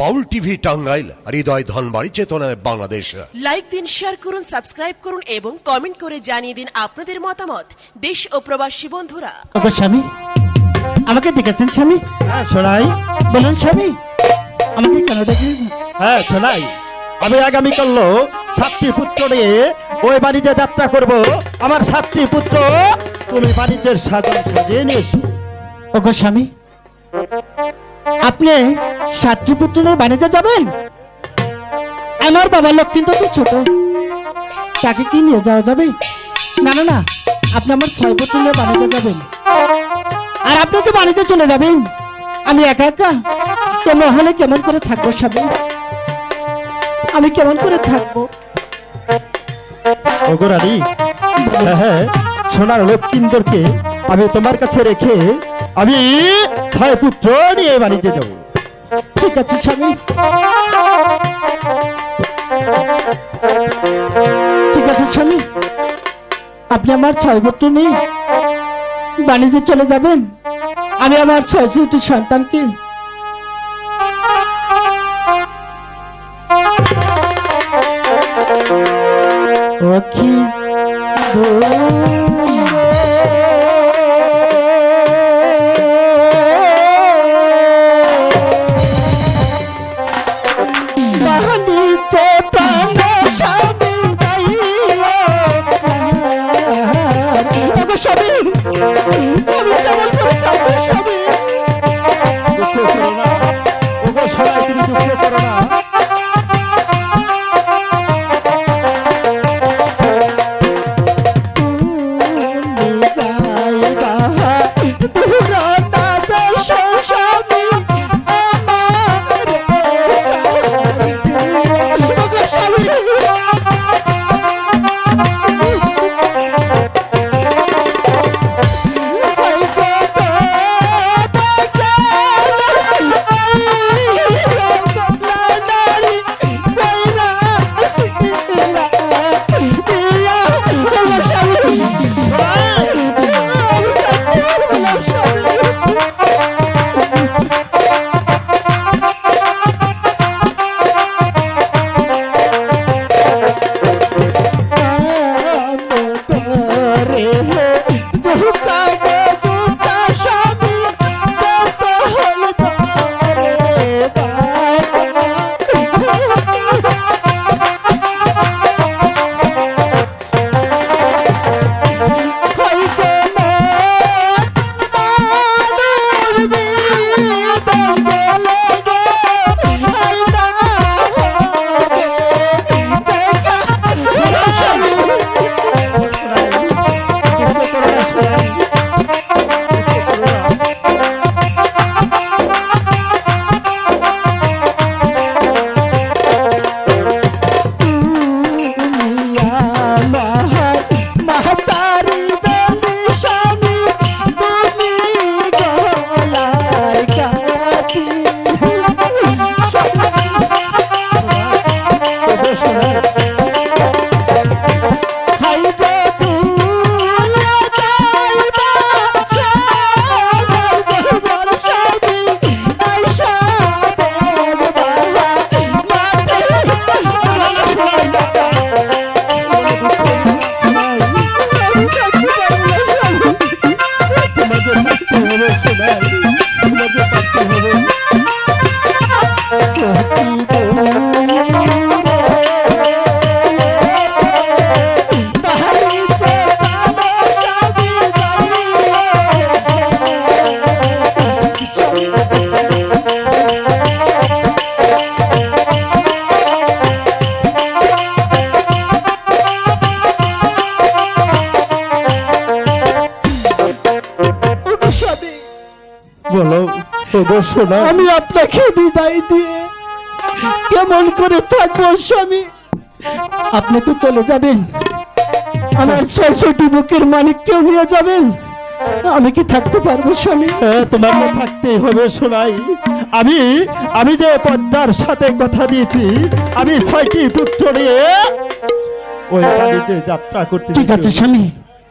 বাউল TV Tangail হৃদয় ধনবাড়ি চেতনায় Bangladesh. Like দিন share করুন সাবস্ক্রাইব করুন এবং কমেন্ট করে জানিয়ে দিন আপনাদের মতামত। দেশ ও প্রবাসী বন্ধুরা। ওগো স্বামী? আমাকে দেখেছেন স্বামী? হ্যাঁ শোনাই। বলুন স্বামী আমাকে কেন ডেকেছেন হ্যাঁ শোনাই। আমি আগামীকাল সাতটি পুত্র নিয়ে ওই বাণিজ্যে যাত্রা করব। আমার সাতটি পুত্র তুমি বাণিজ্যের সাজন সাজিয়ে নিয়েছো। ওগো স্বামী আপনি সাতটি পুত্র নিয়ে বাণিজ্যে যাবেন? আমার বাবার লোক কিন্তু তো ছোট। তাকে কি নিয়ে যাওয়া যাবে? না না না আপনি আমার ছয় পুত্র নিয়ে বাণিজ্যে যাবেন। আর আপনি তো বাণিজ্যে চলে যাবেন। আমি একা একা তো মহলে কেমন করে থাকব স্বামী? আমি কেমন করে থাকব? ওগো রানী হ্যাঁ, হ্যাঁ সোনার লক্ষ্মীন্দরকে আমি তোমার কাছে রেখে আমি ছয় পুত্র নিয়ে বাণিজ্যে যাব। ঠিক আছে, স্বামী। ঠিক আছে, স্বামী। আপনি আমার ছয় পুত্র নেই বাণিজ্যে চলে যাবেন। আমি আমার ছয় সন্তানকে অখি দুঃখ করো না। ওগো সবাই তুমি দুঃখ করো না। আমি আপনাকে বিদায় দিয়ে কেমন করে থাকব স্বামী? আপনি তো চলে যাবেন। আমার ছয়শটি বুকের মালিক কেউ নিয়ে যাবেন? আমি কি থাকতে পারব স্বামী? হ্যাঁ, তোমার তো থাকতেই হবে শোনাই আমি আমি যে পদ্মার সাথে কথা দিয়েছি আমি ছয়টি পুত্র নিয়ে ওই বাড়িতে যাত্রা করতে ঠিক আছে স্বামী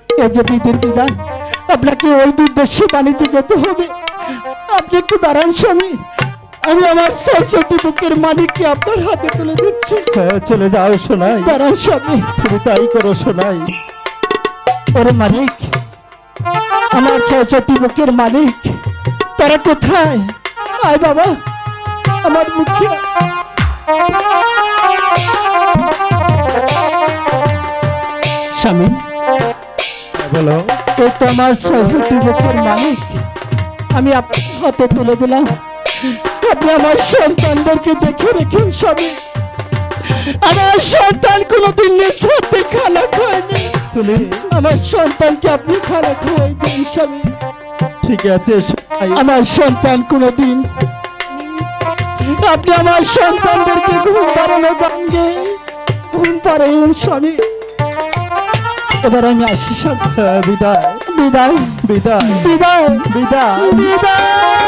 এই যে বিধির বিধান আপনাকে ওই দুর্দেশে বাণিজ্যে যেতে হবে। আপনি একটু দাঁড়ান স্বামী। আমি আমার সরস্বতী বুকের মালিককে আপনার হাতে তুলে দিচ্ছি। হ্যাঁ চলে যাও শোনাই তারা স্বামী। তুমি তাই করো শোনাই ওরে মালিক আমার সরস্বতী বুকের মালিক তারা কোথায়? আয় বাবা আমার মুখে। স্বামী বলো। তো আমার সরস্বতী বুকের মালিক আমি আপনার হাতে তুলে দিলাম। আপনি আমার সন্তানদেরকে দেখে রেখেন স্বামী। আমার সন্তান কোনোদিন নিঃস্বার্থে খানা খায়নি। আমার সন্তানকে আপনি খানা খাওয়াই দিন স্বামী। ঠিক আছে আমার সন্তান কোনোদিন আপনি আমার সন্তানদেরকে ঘুম পাড়ানো গান গেয়ে ঘুম পাড়াইন স্বামী। এবার আমি আসি স্বামী। হ্যাঁ, বিদায়। বিদায় বিদায় বিদায় বিদায় বিদায়